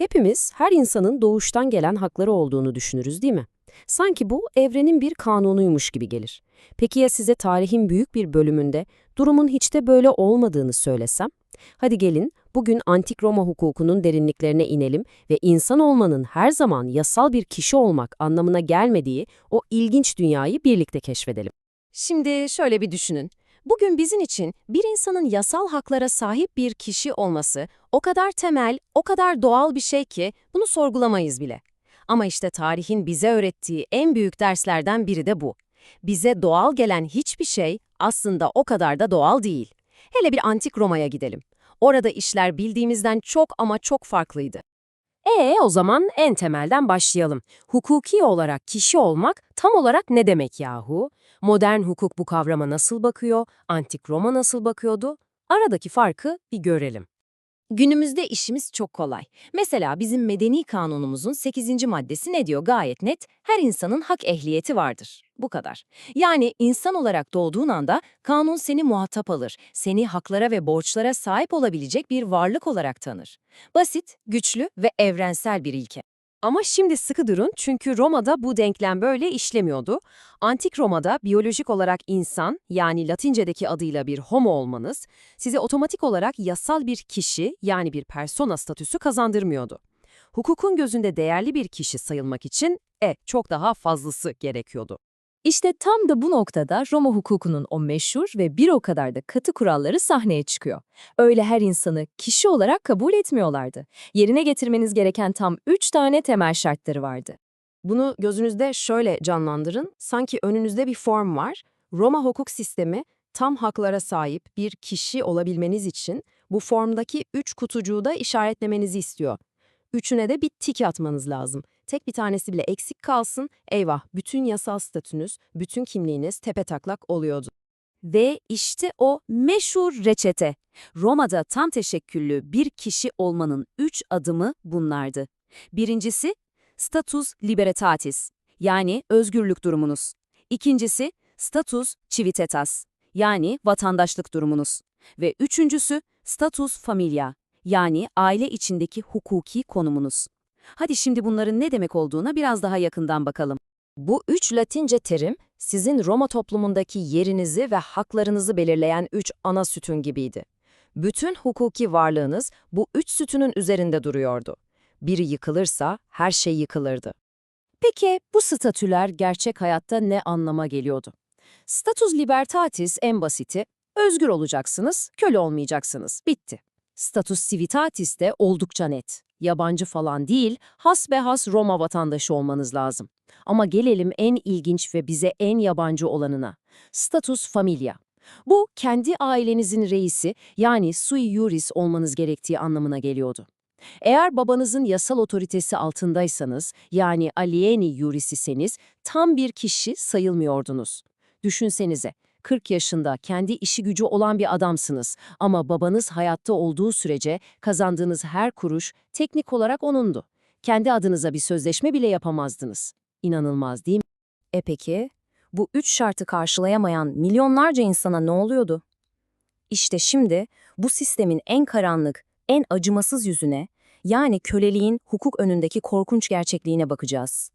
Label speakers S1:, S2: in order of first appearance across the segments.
S1: Hepimiz her insanın doğuştan gelen hakları olduğunu düşünürüz değil mi? Sanki bu evrenin bir kanunuymuş gibi gelir. Peki ya size tarihin büyük bir bölümünde durumun hiç de böyle olmadığını söylesem? Hadi gelin bugün antik Roma hukukunun derinliklerine inelim ve insan olmanın her zaman yasal bir kişi olmak anlamına gelmediği o ilginç dünyayı birlikte keşfedelim.
S2: Şimdi şöyle bir düşünün. Bugün bizim için bir insanın yasal haklara sahip bir kişi olması o kadar temel, o kadar doğal bir şey ki bunu sorgulamayız bile. Ama işte tarihin bize öğrettiği en büyük derslerden biri de bu. Bize doğal gelen hiçbir şey aslında o kadar da doğal değil. Hele bir antik Roma'ya gidelim. Orada işler bildiğimizden çok ama çok farklıydı.
S1: E o zaman en temelden başlayalım. Hukuki olarak kişi olmak tam olarak ne demek yahu? Modern hukuk bu kavrama nasıl bakıyor? Antik Roma nasıl bakıyordu? Aradaki farkı bir görelim.
S2: Günümüzde işimiz çok kolay. Mesela bizim medeni kanunumuzun 8. maddesi ne diyor gayet net? Her insanın hak ehliyeti vardır. Bu kadar. Yani insan olarak doğduğun anda kanun seni muhatap alır, seni haklara ve borçlara sahip olabilecek bir varlık olarak tanır. Basit, güçlü ve evrensel bir ilke.
S1: Ama şimdi sıkı durun çünkü Roma'da bu denklem böyle işlemiyordu. Antik Roma'da biyolojik olarak insan yani Latince'deki adıyla bir homo olmanız size otomatik olarak yasal bir kişi yani bir persona statüsü kazandırmıyordu. Hukukun gözünde değerli bir kişi sayılmak için e çok daha fazlası gerekiyordu.
S3: İşte tam da bu noktada Roma hukukunun o meşhur ve bir o kadar da katı kuralları sahneye çıkıyor. Öyle her insanı kişi olarak kabul etmiyorlardı. Yerine getirmeniz gereken tam üç tane temel şartları vardı.
S1: Bunu gözünüzde şöyle canlandırın. Sanki önünüzde bir form var. Roma hukuk sistemi tam haklara sahip bir kişi olabilmeniz için bu formdaki üç kutucuğu da işaretlemenizi istiyor. Üçüne de bir tik atmanız lazım. Tek bir tanesi bile eksik kalsın, eyvah bütün yasal statünüz, bütün kimliğiniz tepetaklak oluyordu.
S3: Ve işte o meşhur reçete. Roma'da tam teşekküllü bir kişi olmanın üç adımı bunlardı. Birincisi, status libertatis, yani özgürlük durumunuz. İkincisi, status civitatis, yani vatandaşlık durumunuz. Ve üçüncüsü, status familia, yani aile içindeki hukuki konumunuz. Hadi şimdi bunların ne demek olduğuna biraz daha yakından bakalım. Bu üç Latince terim, sizin Roma toplumundaki yerinizi ve haklarınızı belirleyen üç ana sütun gibiydi. Bütün hukuki varlığınız bu üç sütunun üzerinde duruyordu. Biri yıkılırsa her şey yıkılırdı. Peki bu statüler gerçek hayatta ne anlama geliyordu? Status libertatis en basiti, özgür olacaksınız, köle olmayacaksınız, bitti. Status civitatis de oldukça net. Yabancı falan değil, hasbehas Roma vatandaşı olmanız lazım. Ama gelelim en ilginç ve bize en yabancı olanına. Status familia. Bu, kendi ailenizin reisi yani sui juris olmanız gerektiği anlamına geliyordu. Eğer babanızın yasal otoritesi altındaysanız, yani alieni juris iseniz, tam bir kişi sayılmıyordunuz. Düşünsenize, 40 yaşında kendi işi gücü olan bir adamsınız ama babanız hayatta olduğu sürece kazandığınız her kuruş teknik olarak onundu. Kendi adınıza bir sözleşme bile yapamazdınız. İnanılmaz değil mi? E peki, bu üç şartı karşılayamayan milyonlarca insana ne oluyordu? İşte şimdi bu sistemin en karanlık, en acımasız yüzüne, yani köleliğin hukuk önündeki korkunç gerçekliğine bakacağız.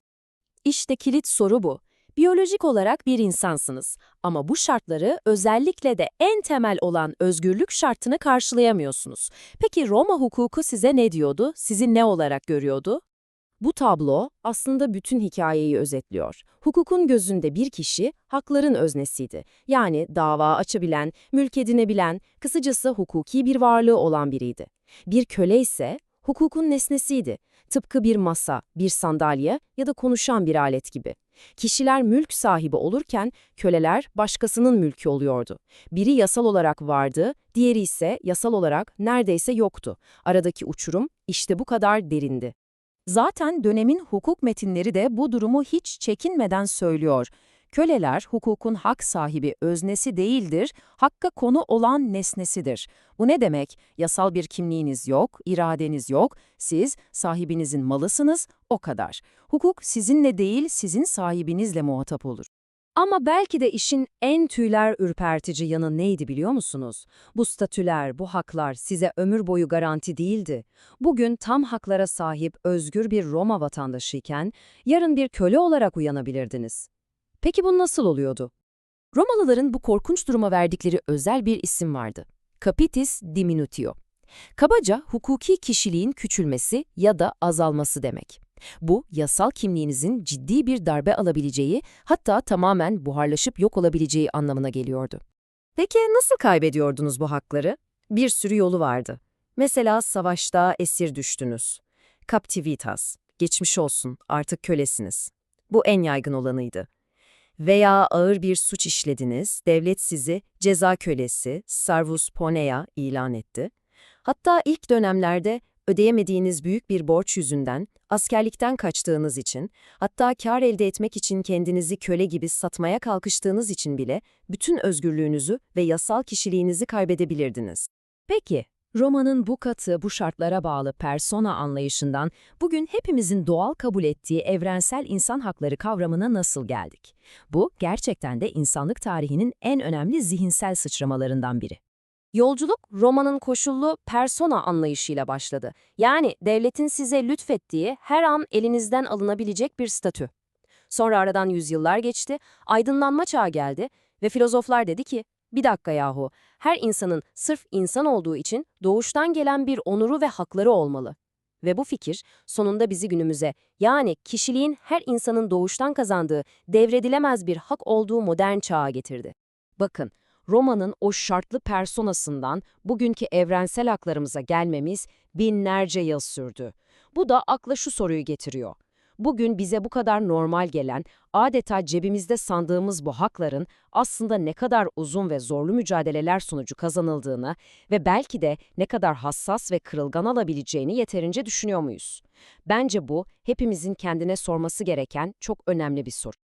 S3: İşte kilit soru bu. Biyolojik olarak bir insansınız ama bu şartları özellikle de en temel olan özgürlük şartını karşılayamıyorsunuz. Peki Roma hukuku size ne diyordu? Sizi ne olarak görüyordu? Bu tablo aslında bütün hikayeyi özetliyor. Hukukun gözünde bir kişi hakların öznesiydi. Yani dava açabilen, mülk edinebilen, kısacası hukuki bir varlığı olan biriydi. Bir köle ise hukukun nesnesiydi. Tıpkı bir masa, bir sandalye ya da konuşan bir alet gibi. Kişiler mülk sahibi olurken köleler başkasının mülkü oluyordu. Biri yasal olarak vardı, diğeri ise yasal olarak neredeyse yoktu. Aradaki uçurum işte bu kadar derindi. Zaten dönemin hukuk metinleri de bu durumu hiç çekinmeden söylüyor. Köleler hukukun hak sahibi öznesi değildir, hakka konu olan nesnesidir. Bu ne demek? Yasal bir kimliğiniz yok, iradeniz yok, siz sahibinizin malısınız, o kadar. Hukuk sizinle değil, sizin sahibinizle muhatap olur. Ama belki de işin en tüyler ürpertici yanı neydi biliyor musunuz? Bu statüler, bu haklar size ömür boyu garanti değildi. Bugün tam haklara sahip özgür bir Roma vatandaşıyken yarın bir köle olarak uyanabilirdiniz. Peki bu nasıl oluyordu?
S1: Romalıların bu korkunç duruma verdikleri özel bir isim vardı. Capitis diminutio. Kabaca hukuki kişiliğin küçülmesi ya da azalması demek. Bu, yasal kimliğinizin ciddi bir darbe alabileceği, hatta tamamen buharlaşıp yok olabileceği anlamına geliyordu.
S2: Peki nasıl kaybediyordunuz bu hakları? Bir sürü yolu vardı. Mesela savaşta esir düştünüz. Captivitas, geçmiş olsun, artık kölesiniz. Bu en yaygın olanıydı. Veya ağır bir suç işlediniz, devlet sizi ceza kölesi, servus ponea ilan etti. Hatta ilk dönemlerde ödeyemediğiniz büyük bir borç yüzünden, askerlikten kaçtığınız için, hatta kar elde etmek için kendinizi köle gibi satmaya kalkıştığınız için bile bütün özgürlüğünüzü ve yasal kişiliğinizi kaybedebilirdiniz.
S3: Peki, Roma'nın bu katı, bu şartlara bağlı persona anlayışından bugün hepimizin doğal kabul ettiği evrensel insan hakları kavramına nasıl geldik? Bu, gerçekten de insanlık tarihinin en önemli zihinsel sıçramalarından biri.
S1: Yolculuk, Roma'nın koşullu persona anlayışıyla başladı. Yani devletin size lütfettiği her an elinizden alınabilecek bir statü. Sonra aradan yüzyıllar geçti, aydınlanma çağı geldi ve filozoflar dedi ki, bir dakika yahu, her insanın sırf insan olduğu için doğuştan gelen bir onuru ve hakları olmalı. Ve bu fikir sonunda bizi günümüze, yani kişiliğin her insanın doğuştan kazandığı, devredilemez bir hak olduğu modern çağa getirdi. Bakın, Roma'nın o şartlı personasından bugünkü evrensel haklarımıza gelmemiz binlerce yıl sürdü. Bu da akla şu soruyu getiriyor. Bugün bize bu kadar normal gelen, adeta cebimizde sandığımız bu hakların aslında ne kadar uzun ve zorlu mücadeleler sonucu kazanıldığını ve belki de ne kadar hassas ve kırılgan alabileceğini yeterince düşünüyor muyuz? Bence bu hepimizin kendine sorması gereken çok önemli bir soru.